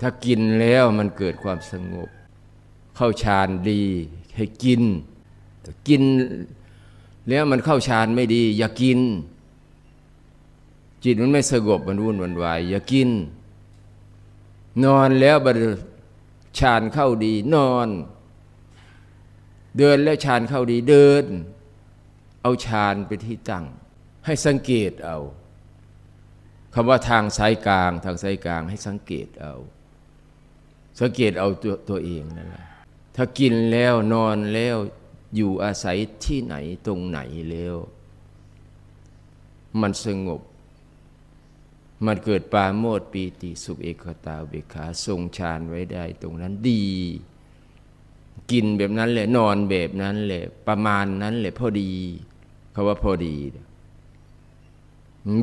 ถ้ากินแล้วมันเกิดความสงบ เข้าฌานดีให้กินแต่กินแล้วมันเข้าฌานไม่ดี อย่ากิน จิตมันไม่สงบมันวุ่นวันวายอย่ากิน นอนแล้วบัดฌานเข้าดีนอน เดินแล้วฌานเข้าดีเดิน เอาฌานไปที่ตั้ง ให้สังเกตเอาคำว่าทางสายกลาง ทางสายกลางให้สังเกตเอา สังเกตเอาตัวตัวเองนั่นแหละถ้ากินแล้วนอนแล้วอยู่อาศัยที่ไหนตรงไหนแล้ว มันสงบ มันเกิดปาโมดปีติสุขเอกตาเบกขาทรงฌานไว้ได้ตรงนั้นดี กินแบบนั้นแหละนอนแบบนั้นแหละประมาณนั้นแหละพอดีเขาว่าพอดี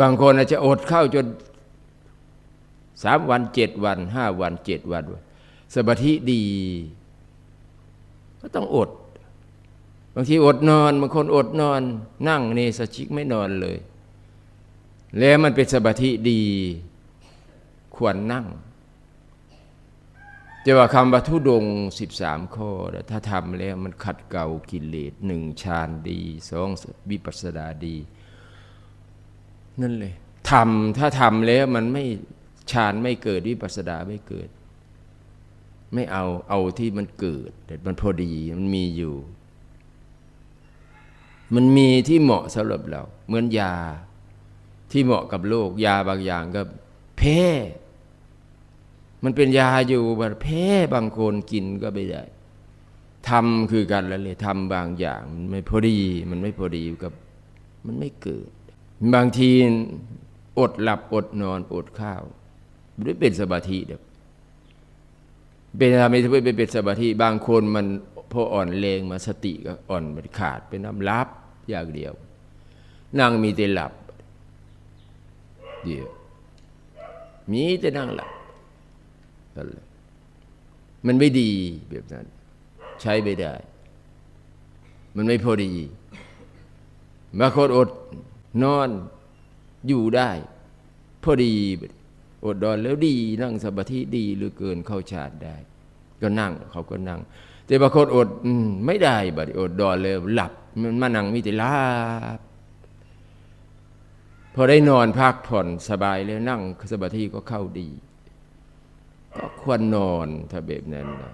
บางคนอาจจะอดเข้าจนสามวันเจ็ดวันห้าวันเจ็ดวัน สมาธิดี ก็ต้องอด บางทีอดนอนบางคนอดนอน นั่งเนสชิกไม่นอนเลย แล้วมันเป็นสมาธิดี ควรนั่งจะว่าคำว่าทุดงสิบสามข้อ ถ้าทำแล้วมันขัดเกลากิเลสหนึ่งฌานดีสองวิปัสสนาดี นั่นเลยทำถ้าทำแล้วมันไม่ฌานไม่เกิดวิปัสสนาไม่เกิด ไม่เอาเอาที่มันเกิดแต่มันพอดีมันมีอยู่ มันมีที่เหมาะสำหรับเรา เหมือนยาที่เหมาะกับโรคยาบางอย่างก็แพ้ มันเป็นยาอยู่แบบแพ้บางคนกินก็ไม่ได้ทำคือกันแล้วเลยทำบางอย่าง มันไม่พอดี มันไม่พอดีกับ มันไม่เกิด บางทีอดหลับอดนอนอดข้าวไม่ได้เป็นสมาธิเด็ก เป็นทำไมถึงไม่เป็นสมาธิบางคนมันพออ่อนแรงมาสติก็อ่อนมันขาดเป็นน้ำลับอย่างเดียว นั่งมีแต่หลับเดียวมีแต่นั่งหลับนั่นแหละมันไม่ดีแบบนั้น ใช้ไม่ได้ มันไม่พอดีบางคนอดนอนอยู่ได้ พอดี อดนอนแล้วดีนั่งสมาธิดีหรือเกินเข้าฌานได้ ก็นั่งเขาก็นั่ง แต่บางคนอดไม่ได้บัดอดนอนเลยหลับมันมานั่งมีแต่ลาบพอได้นอนพักผ่อนสบายแล้วนั่งสมาธิก็เข้าดี ก็ควรนอนถ้าแบบนั้นนะ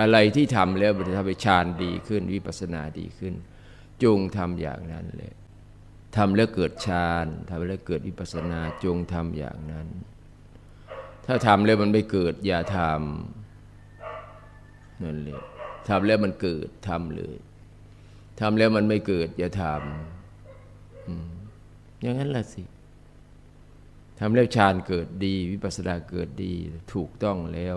อะไรที่ทำแล้วมันจะทำให้ฌานดีขึ้น วิปัสสนาดีขึ้น จงทำอย่างนั้นเลยทำแล้วเกิดฌานทำแล้วเกิดวิปัสสนาจงทำอย่างนั้น ถ้าทำแล้วมันไม่เกิด อย่าทำนั่นเลยทำแล้วมันเกิดทำเลยทำแล้วมันไม่เกิด อย่าทำอย่างนั้นละสิทำแล้วฌานเกิดดี วิปัสสนาเกิดดี ถูกต้องแล้ว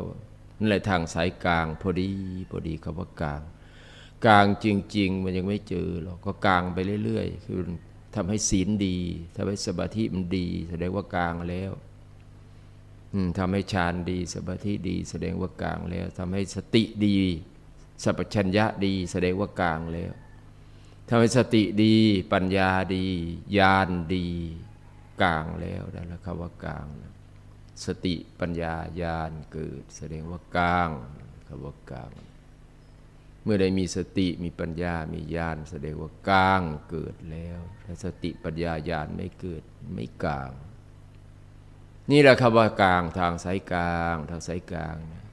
นั่นแหละทางสายกลาง พอดีพอดีคำว่ากลาง กลางจริง ๆ มันยังไม่เจอหรอกก็กลางไปเรื่อย ๆ คือทำให้ศีลดีทำให้สมาธิมันดี แสดงว่ากลางแล้ว ทำให้ฌานดีสมาธิดี แสดงว่ากลางแล้วทำให้สติดีสัพชัญญะดี แสดงว่ากลางแล้วทำให้สติดี ปัญญาดีญาณดี กลางแล้วนั่นแหละคำว่ากลางสติปัญญาญาณเกิด แสดงว่ากลางคำว่ากลาง เมื่อใดมีสติมีปัญญามีญาณแสดงว่ากลางเกิดแล้ว ถ้าสติปัญญาญาณไม่เกิดไม่กลาง นี่แหละคำว่ากลางทางสายกลางทางสายกลางนะ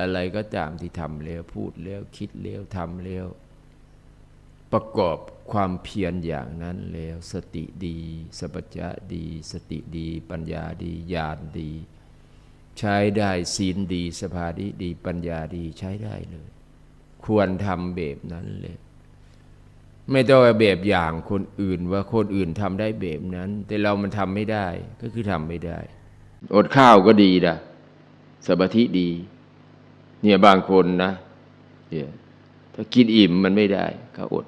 อะไรก็ตามที่ทำแล้วพูดแล้วคิดแล้วทำแล้ว ประกอบความเพียรอย่างนั้นแล้ว สติดีสัพจะดี สติดี ปัญญาดีญาณดี ใช้ได้ศีลดีสภาธิดีปัญญาดีใช้ได้เลย ควรทำแบบนั้นเลย ไม่ต้องแบบอย่างคนอื่นว่าคนอื่นทำได้แบบนั้น แต่เรามันทำไม่ได้ก็คือทำไม่ได้ อดข้าวก็ดีนะสมาธิดี เนี่ยบางคนนะเนี่ยถ้ากินอิ่มมันไม่ได้เขาอด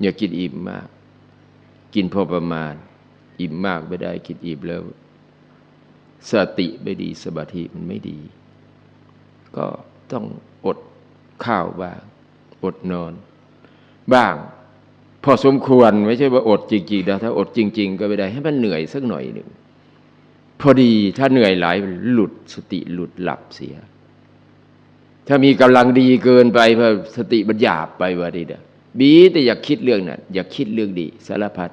อย่ากินอิ่มมาก กินพอประมาณ อิ่มมากไม่ได้กินอิ่มแล้ว สติไม่ดีสมาธิมันไม่ดี ก็ต้องอดข้าวบ้างอดนอน บ้าง พอสมควรไม่ใช่ว่าอดจริงๆนะถ้าอดจริง ๆ ก็ไม่ได้ให้มันเหนื่อยสักหน่อยหนึ่งพอดีถ้าเหนื่อยหลายหลุดสติหลุดหลับเสีย ถ้ามีกำลังดีเกินไปพอสติมันหยาบไปว่าดีเด้บีแต่อยากคิดเรื่องนั้นอยากคิดเรื่องดีสารพัด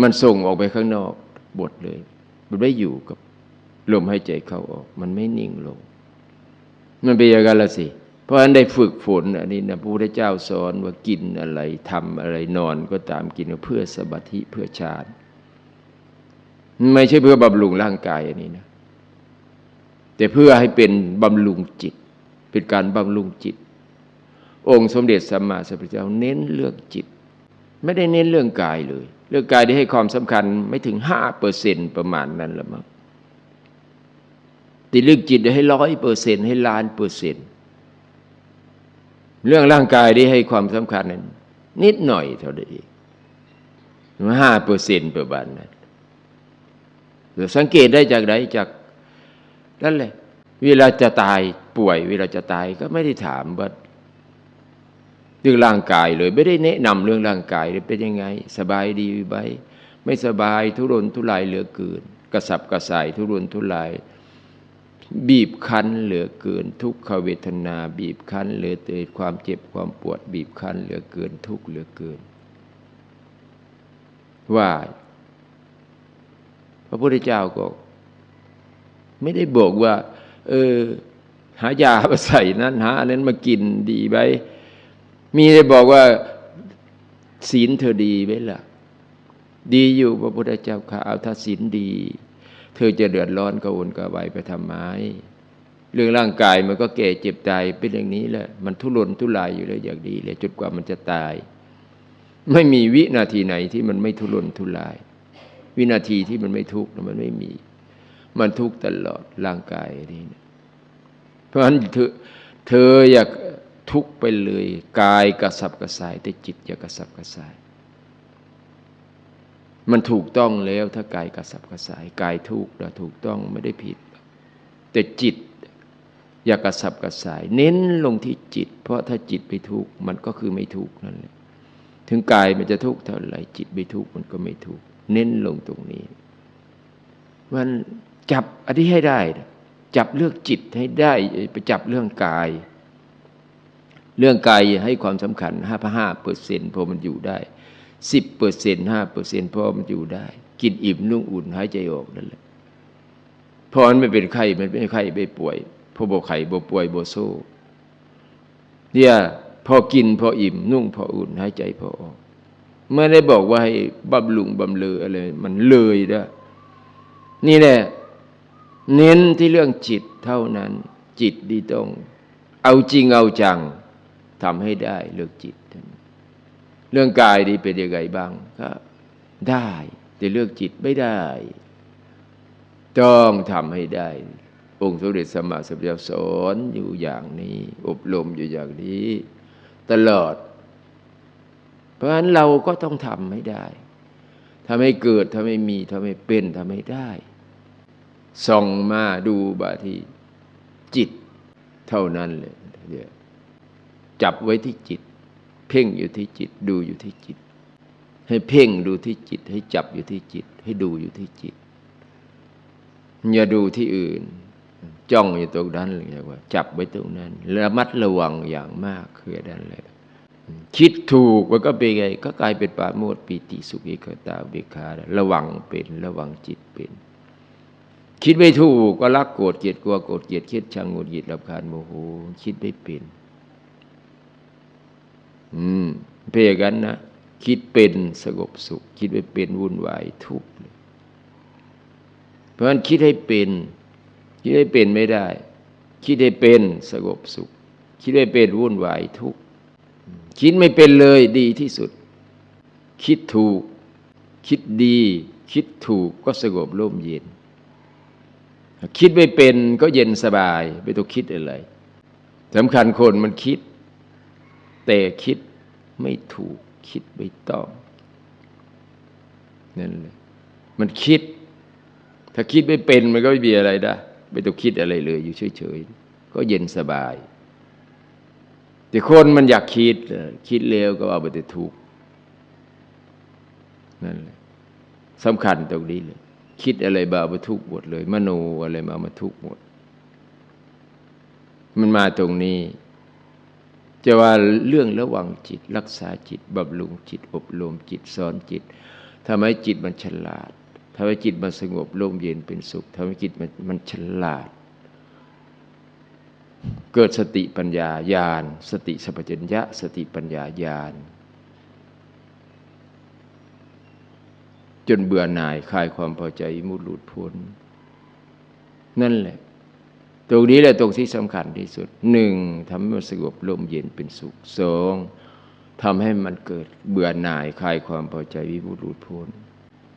มันส่งออกไปข้างนอกบทเลย มันไม่อยู่กับลมหายใจเข้าออก มันไม่นิ่งลง มันเป็นอย่างนั้นละสิ เพราะฉะนั้นได้ฝึกฝนอันนี้นะพระพุทธเจ้าสอนว่ากินอะไรทำอะไรนอนก็ตามกินเพื่อสมาธิเพื่อฌานไม่ใช่เพื่อบำรุงร่างกายอันนี้นะแต่เพื่อให้เป็นบำรุงจิต เป็นการบำรุงจิต องค์สมเด็จสัมมาสัมพุทธเจ้าเน้นเรื่องจิต ไม่ได้เน้นเรื่องกายเลย เรื่องกายได้ให้ความสำคัญไม่ถึงห้าเปอร์เซ็นประมาณนั้นละมั้งแต่เรื่องจิตได้ให้ร้อยเปอร์เซ็นให้ล้านเปอร์เซ็นต์ เรื่องร่างกายได้ให้ความสำคัญนั้น นิดหน่อยเท่านั้นเองห้าเปอร์เซ็นต์ประมาณนั้นเราสังเกตได้จากไหนจากนั่นแหละ เวลาจะตายป่วย เวลาจะตายก็ไม่ได้ถามว่าเรื่องร่างกายเลย ไม่ได้แนะนำเรื่องร่างกายเลยเป็นยังไง สบายดีไหมไม่สบายทุรนทุรายเหลือเกิน กระสับกระส่ายทุรนทุราย บีบคั้นเหลือเกินทุกขเวทนา บีบคั้นเหลือเกินความเจ็บความปวด บีบคั้นเหลือเกินทุกเหลือเกิน ว่า พระพุทธเจ้าก็ ไม่ได้บอกว่า เออ หายามาใส่นั้นหาอันนั้นมากินดีไหมมีได้บอกว่า ศีลเธอดีไหมล่ะ ดีอยู่พระพุทธเจ้าค่ะเอาถ้าศีลดี เธอจะเดือดร้อนกระวนกระวายไปทำไม เรื่องร่างกายมันก็แก่เจ็บตายเป็นอย่างนี้แหละ มันทุรนทุรายอยู่เลยอย่างดีเลยจนกว่ามันจะตาย ไม่มีวินาทีไหนที่มันไม่ทุรนทุราย วินาทีที่มันไม่ทุกข์มันไม่มี มันทุกข์ตลอดร่างกายนี้นะเพราะฉะนั้นเธอเธออยากทุกข์ไปเลย กายกระสับกระส่ายแต่จิตอย่ากระสับกระส่าย มันถูกต้องแล้วถ้ากายกระสับกระสายกายทุกข์เราถูกต้องไม่ได้ผิด แต่จิตอย่ากระสับกระสาย เน้นลงที่จิต เพราะถ้าจิตไปทุกข์มันก็คือไม่ทุกข์นั่นแหละถึงกายมันจะทุกข์เท่าไหร่จิตไม่ทุกข์มันก็ไม่ทุกข์เน้นลงตรงนี้มันจับอันนี้ให้ได้ จับเรื่องจิตให้ได้ไปจับเรื่องกาย เรื่องกายให้ความสำคัญห้าพห้าเปอร์เซ็นต์พอมันอยู่ได้ สิบเปอร์เซ็นห้าเปอร์เซ็นพอมันอยู่ได้ กินอิ่มนุ่งอุ่นหายใจออกนั่นแหละพอมันไม่เป็นไข้มันไม่ไข้ไม่ป่วยพอบ่ไข้บ่ป่วยบ่โซ่เนี่ยพอกินพออิ่มนุ่งพออุ่นหายใจพอออกไม่ได้บอกว่าให้บำรุงบำเรออะไรมันเลยนะนี่แหละเน้นที่เรื่องจิตเท่านั้น จิตดีต้อง เอาจริงเอาจังทำให้ได้เรื่องจิต เรื่องกายดีเป็นยังไงบ้างก็ได้แต่เรื่องจิตไม่ได้ ต้องทำให้ได้ องค์สมเด็จสมมาสัมพุทธเจ้าสอนอยู่อย่างนี้ อบรมอยู่อย่างนี้ ตลอด เพราะฉะนั้นเราก็ต้องทำให้ได้ทำให้เกิดทำให้มีทำให้เป็นทำให้ได้ส่องมาดูบาที่จิตเท่านั้นเลยจับไว้ที่จิต เพ่งอยู่ที่จิต ดูอยู่ที่จิต ให้เพ่งดูที่จิต ให้จับอยู่ที่จิต ให้ดูอยู่ที่จิต อย่าดูที่อื่น จ้องอยู่ตรงนั้นเลยว่า จับไว้ตรงนั้นระมัดระวังอย่างมากคือนั้นเลยคิดถูกมันก็เป็นไง ก็กลายเป็นปาโมดปีติสุขิกตาเบคาระวังเป็นระวังจิตเป็น คิดไม่ถูกก็รักโกรธเกลียดกลัวโกรธเกลียดคิดชังงุดหงิดรำคาญโมโหคิดไม่เป็น อืมเพียกันนะคิดเป็นสงบสุข คิดไม่เป็นวุ่นวายทุกข์เพราะฉะนั้นคิดให้เป็น คิดให้เป็นไม่ได้ คิดให้เป็นสงบสุข คิดให้เป็นวุ่นวายทุกข์คิดไม่เป็นเลยดีที่สุด คิดถูก คิดดี คิดถูกก็สงบร่มเย็น คิดไม่เป็นก็เย็นสบาย ไม่ต้องคิดอะไรสำคัญคนมันคิด แต่คิดไม่ถูกคิดไม่ต้องนั่นเลยมันคิด ถ้าคิดไม่เป็นมันก็ไม่มีอะไรได้ไม่ต้องคิดอะไรเลย อยู่เฉยๆก็เย็นสบาย แต่คนมันอยากคิด คิดเร็วก็เอาไปแต่ถูกนั่นแหละสำคัญตรงนี้เลย คิดอะไรบาปทุกข์หมดเลย มโนอะไรมามาทุกข์หมด มันมาตรงนี้ จะว่าเรื่องระวังจิต รักษาจิตบำรุงจิตอบรมจิตสอนจิตทำให้จิตมันฉลาดทำให้จิตมันสงบร่มเย็นเป็นสุขทำให้จิตมันมันฉลาด เกิดสติปัญญาญาณสติสัพพัญญะสติปัญญาญาณจนเบื่อหน่ายคลายความพอใจมุดหลุดพ้น นั่นแหละ ตรงนี้แหละตรงที่สำคัญที่สุดหนึ่งทำให้มันสงบร่มเย็นเป็นสุขสองทำให้มันเกิดเบื่อหน่ายคลายความพอใจวิมุตติหลุดพ้น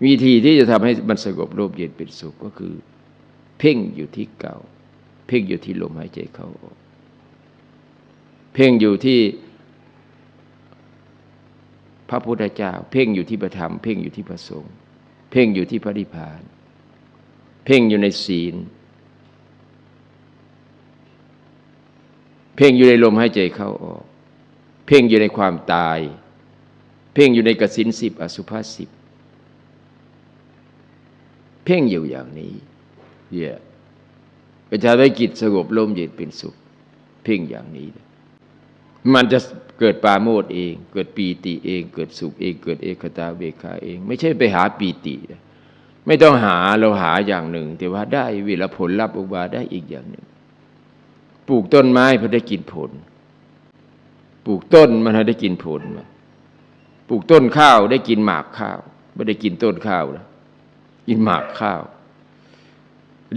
วิธีที่จะทำให้มันสงบร่มเย็นเป็นสุขก็คือ เพ่งอยู่ที่เก่า เพ่งอยู่ที่ลมหายใจเข้าออก เพ่งอยู่ที่พระพุทธเจ้า เพ่งอยู่ที่พระธรรม เพ่งอยู่ที่พระสงฆ์เพ่งอยู่ที่พระนิพพาน เพ่งอยู่ในศีล เพ่งอยู่ในลมหายใจเข้าออก เพ่งอยู่ในความตาย เพ่งอยู่ในกสินสิบอสุภาสิบเพ่งอยู่อย่างนี้เย่ประชาธิกิจสงบลมเย็นเป็นสุข เพ่งอย่างนี้ มันจะเกิดปาโมดเอง เกิดปีติเอง เกิดสุขเอง เกิดเอกตาเบคาเอง ไม่ใช่ไปหาปีติ ไม่ต้องหาเราหาอย่างหนึ่ง แต่ว่าได้เวลาผลลัพธ์ออกมาได้อีกอย่างหนึ่ง ปลูกต้นไม้เพื่อได้กินผล ปลูกต้นมันได้กินผล ปลูกต้นข้าวได้กินหมากข้าว ไม่ได้กินต้นข้าวนะกินหมากข้าว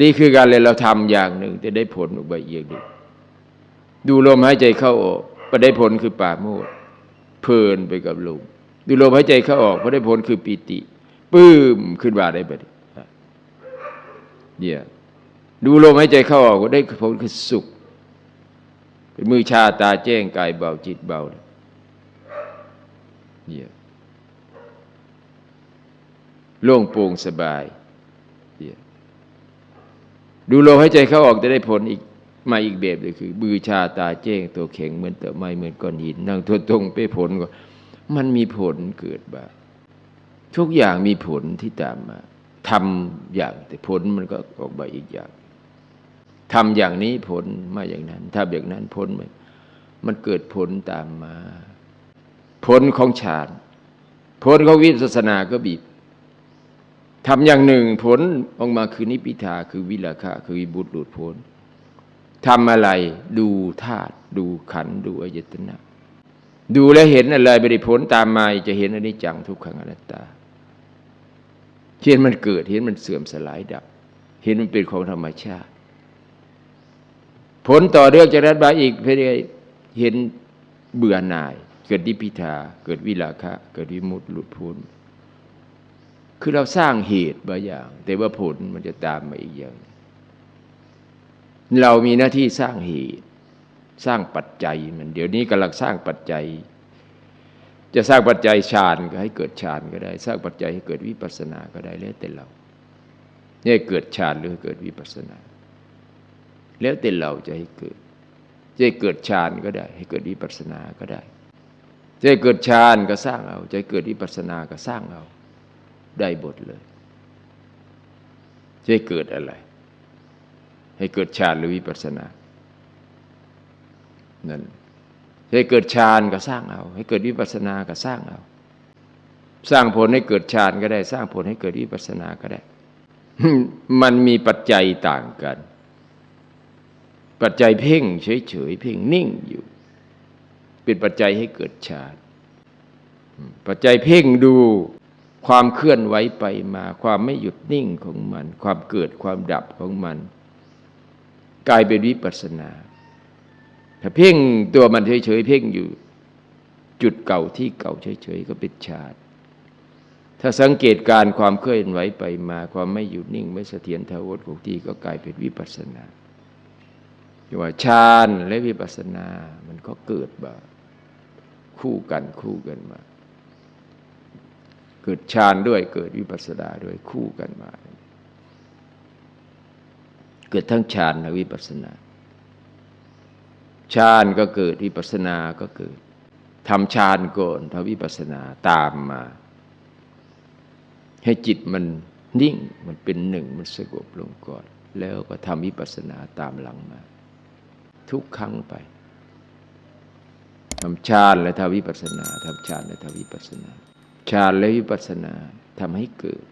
นี่คือการเลยเราทำอย่างหนึ่งจะได้ผลออกมาอีกอย่างหนึ่งดูลมหายใจเข้าออกพอได้ผลคือป่าโมดเพลินไปกับลมดูลมหายใจเข้าออกพอได้ผลคือปีติปื้มขึ้นมาได้บัดเนี่ยดูลมหายใจเข้าออกก็ได้ผลคือสุข เป็นมือชาตาแจ้งกายเบาจิตเบาเนี่ยโล่งโปร่งสบายเนี่ยดูลมหายใจเข้าออกจะได้ผลอีกมาอีกแบบเลยคือบือชาตาแจ้งตัวแข็งเหมือนเตอไม้เหมือนก้อนหินนั่งทวตรงไปผลก็มันมีผลเกิดบาทุกอย่างมีผลที่ตามมาทำอย่างแต่ผลมันก็ออกมาอีกอย่าง ทำอย่างนี้ผลมาอย่างนั้นถ้าอย่างนั้นผลมันมันเกิดผลตามมา ผลของฌานผลของวิปัสสนาก็บีบทำอย่างหนึ่งผลออกมาคือนิพิทาคือวิลาคะคือวิบุตรหลุดพ้นทำอะไรดูธาตุดูขันดูอายตนะ ดูแลเห็นอะไรไม่ได้ผลตามมาจะเห็นอนิจจังทุกขังอนัตตาเห็นมันเกิดเห็นมันเสื่อมสลายดับ เห็นมันเป็นของธรรมชาติ ผลต่อเรื่องจากนั้นมาอีกเพื่อเห็นเบื่อหน่าย เกิดดิพิทาเกิดวิลาคะ เกิดวิมุตติหลุดพ้นคือเราสร้างเหตุบางอย่าง แต่ว่าผลมันจะตามมาอีกอย่าง เรามีหน้าที่สร้างเหตุ สร้างปัจจัยมันเดี๋ยวนี้กำลังสร้างปัจจัย จะสร้างปัจจัยฌานก็ให้เกิดฌานก็ได้ สร้างปัจจัยให้เกิดวิปัสสนาก็ได้แล้วแต่เราเนี่ยเกิดฌานหรือเกิดวิปัสสนา แล้วแต่เราจะให้เกิด จะเกิดฌานก็ได้ ให้เกิดวิปัสสนาก็ได้ จะเกิดฌานก็สร้างเอา จะเกิดวิปัสสนาก็สร้างเอา ได้บทเลย จะเกิดอะไร ให้เกิดฌานหรือวิปัสสนา นั่นให้เกิดฌานก็สร้างเอา ให้เกิดวิปัสสนาก็สร้างเอา สร้างผลให้เกิดฌานก็ได้ สร้างผลให้เกิดวิปัสสนาก็ได้ มันมีปัจจัยต่างกัน ปัจจัยเพ่งเฉยๆเพ่งนิ่งอยู่เป็นปัจจัยให้เกิดฌานปัจจัยเพ่งดูความเคลื่อนไหวไปมา ความไม่หยุดนิ่งของมัน ความเกิดความดับของมัน กลายเป็นวิปัสสนาถ้าเพ่งตัวมันเฉยๆเพ่งอยู่ จุดเก่าที่เก่าเฉยๆก็เป็นฌานถ้าสังเกตการความเคลื่อนไหวไปมา ความไม่หยุดนิ่ง ไม่เสถียรทาวรของที่ก็กลายเป็นวิปัสสนา ว่าฌานและวิปัสสนา มันก็เกิดมาคู่กันคู่กันมา เกิดฌานด้วยเกิดวิปัสสนาด้วยคู่กันมา เกิดทั้งฌานและวิปัสสนาฌานก็เกิดวิปัสสนาก็เกิดทำฌานก่อนทำวิปัสสนาตามมา ให้จิตมันนิ่งมันเป็นหนึ่งมันสงบลงก่อน แล้วก็ทำวิปัสสนาตามหลังมา ทุกครั้งไปทำฌานและทวิปัสสนาทำฌานและทวิปัสสนาฌานและวิปัสสนาทำให้เกิด